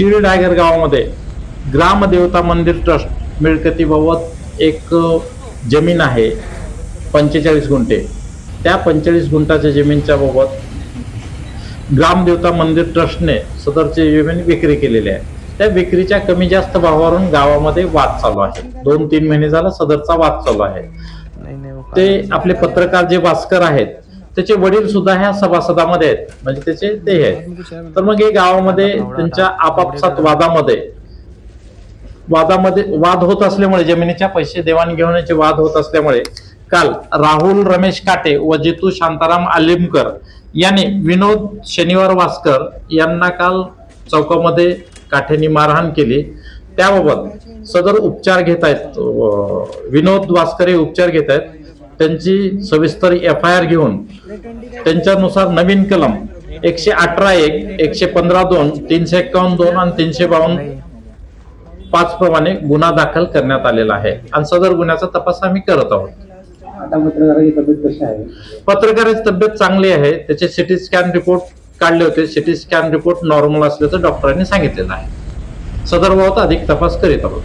शिळ डायगर गावामध्ये ग्रामदेवता मंदिर ट्रस्ट मिळकतीबाबत एक जमीन आहे पंचेचाळीस गुंठे. त्या पंचेचाळीस गुंठाच्या जमीनच्या बाबत ग्रामदेवता मंदिर ट्रस्टने सदरची जमीन विक्री केलेली आहे. त्या विक्रीच्या कमी जास्त भावावरून गावामध्ये वाद चालू आहे. दोन तीन महिने झाला सदरचा वाद चालू आहे. वो ते आपले पत्रकार जे भास्कर आहेत त्याचे वडील सुद्धा ह्या सभासदामध्ये आहेत. म्हणजे त्याचे ते आहेत. तर मग हे गावामध्ये त्यांच्या आपापसात वादामध्ये वादामध्ये वाद होत असल्यामुळे जमिनीच्या पैसे देवाणघेवाणीचे वाद होत असल्यामुळे काल राहुल रमेश काटे व जितू शांताराम आलिमकर यांनी विनोद शनिवार वास्कर यांना काल चौकामध्ये काठेनी मारहाण केली. त्याबाबत सदर उपचार घेत आहेत विनोद वास्कर हे उपचार घेत आहेत. त्यांची सविस्तर एफ आय आर घेऊन त्यांच्यानुसार नवीन कलम एकशे अठरा एक एकशे पंधरा दोन तीनशे एक्कावन्न दोन आणि तीनशे बावन्न पाच प्रमाणे गुन्हा दाखल करण्यात आलेला आहे. आणि सदर गुन्ह्याचा तपास आम्ही करत आहोत. आता पत्रकाराची तब्येत कशी आहे? पत्रकाराची तब्येत चांगली आहे. त्याचे सिटी स्कॅन रिपोर्ट काढले होते. सिटी स्कॅन रिपोर्ट नॉर्मल असल्याचं डॉक्टरांनी सांगितलेलं आहे. सदर बाबत अधिक तपास करीत आहोत.